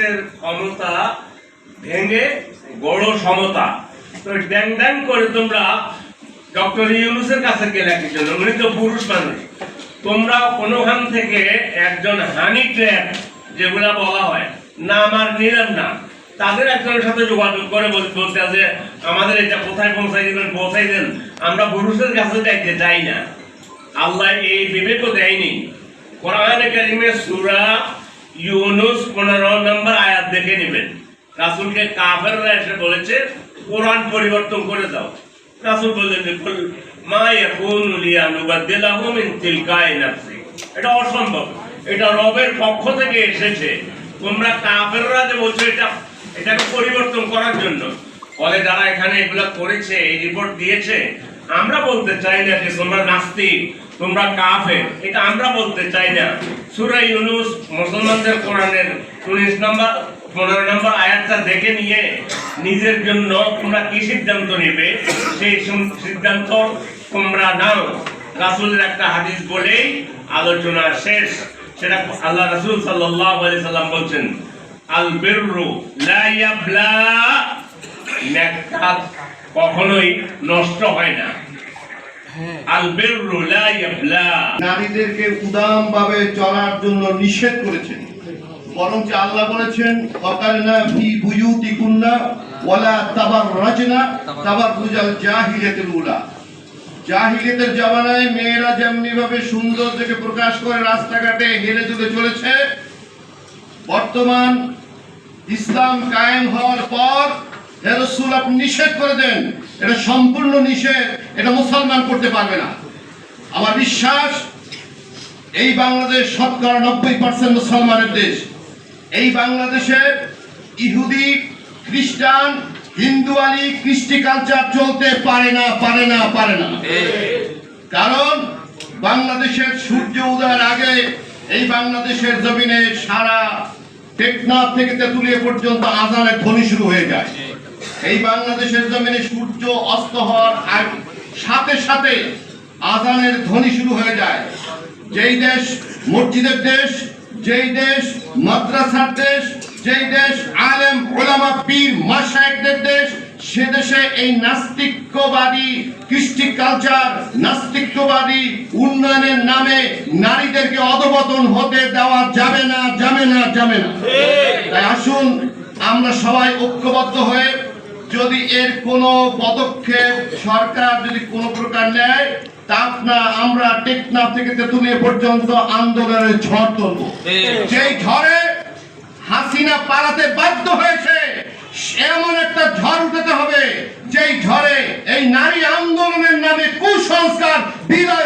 মানুষের ক্ষমতা ভেঙে গড় সমতা। তো ড্যাং ড্যাং করে তোমরা ডক্টর ইউনুসের কাছে গেলে কি জন্য উনি তো পুরুষ মানুষ। তোমরা কোনোখান থেকে একজন হানি ট্র্যাপ, যেগুলা বলা হয় না আমার নিলাম না। তাদের একজনের সাথে যোগাযোগ করে বলতে যে আমাদের এটা কোথায় পৌঁছাই দিবেন, পৌঁছাই দেন। আমরা পুরুষের কাছে যাইতে চাই না। আল্লাহ এই বিবেকও দেয়নি। কোরআনে কারিমে সূরা ইউনুস 15 নম্বর আয়াত দেখে নেবেন। রাসূলকে কাফেররা এসে বলেছে, কোরআন পরিবর্তন করে দাও। রাসূল বললেন যে মা এটা অসম্ভব। এটা রবের পক্ষ থেকে এসেছে। তোমরা কাফেররা যে বলছো, এটা, এটাকে পরিবর্তন করার জন্য। ফলে যারা এখানে এগুলো করেছে, এই রিপোর্ট দিয়েছে, আমরা বলতে চাই না যে তোমরা নাস্তিক তোমরা কাফের। এটা আমরা বলতে চাই না। সূরা ইউনুস মুসলমানদের কোরআনের 19 নম্বর 15 নম্বর আয়াতটা দেখে নিয়ে নিজের জন্য তোমরা কি সিদ্ধান্ত নেবে? সেই সিদ্ধান্ত তোমরা নাও। রাসূলের একটা হাদিস বলেই আলোচনা শেষ। সেটা আল্লাহ রাসুল আলাইহি সাল্লাম বলছেন, আল বিররু লা ইয়াবলা কখনোই নষ্ট হয় না। নারীদেরকে উদাম ভাবে চলার জন্য নিষেধ করেছেন। বরং আল্লাহ বলেছেন অকালনা ফি বুয়ুতিকুন্না ওয়ালা তাবাররাজনা তাবাররুজাল জাহিলিয়াতুল উলা। জাহিলিয়াতের জামানায় মেয়েরা যেমনি ভাবে সুন্দর থেকে প্রকাশ করে রাস্তাঘাটে হেলে দুলে চলেছে বর্তমান ইসলাম কায়েম হওয়ার পর রাসূল, আপনি নিষেধ করে দেন। এটা সম্পূর্ণ নিষেধ, এটা মুসলমান করতে পারবে না। আমার বিশ্বাস, এই বাংলাদেশ শতকরা নব্বই পার্সেন্ট মুসলমানের দেশ। এই বাংলাদেশে ইহুদি, খ্রিস্টান, হিন্দু আলী, কৃষ্টি কালচার চলতে পারে না পারে না পারে না। কারণ বাংলাদেশের সূর্য উদয়ের আগে এই বাংলাদেশের জমিনে সারা টেকনাফ থেকে তেঁতুলিয়া পর্যন্ত আজানের ধ্বনি শুরু হয়ে যায়। এই বাংলাদেশের জমিনে সূর্য অস্ত হওয়ার আগ- সাথে সাথে আজানের ধ্বনি শুরু হয়ে যায়। যেই দেশ মসজিদের দেশ যেই দেশ মাদ্রাসার দেশ যেই দেশ আলেম ওলামা পীর মাশায়েখদের দেশ সে দেশে এই নাস্তিক্যবাদী কৃষ্টি কালচার নাস্তিক্যবাদী উন্নয়নের নামে নারীদেরকে অধপতন হতে দেওয়া যাবে না যাবে না যাবে না। তাই আসুন আমরা সবাই ঐক্যবদ্ধ হয়ে যদি এর কোনো পদক্ষেপ সরকার যদি কোনো প্রকার নেয় তা না আমরা টেকনাফ থেকে তেতুলিয়া পর্যন্ত আন্দোলনের ঝড় তুলব। যেই ঝড়ে হাসিনা পালাতে বাধ্য হয়েছে। এমন একটা ঝড় উঠাতে হবে যেই ঝড়ে এই নারী আন্দোলনের নামে কুসংস্কার হয়ে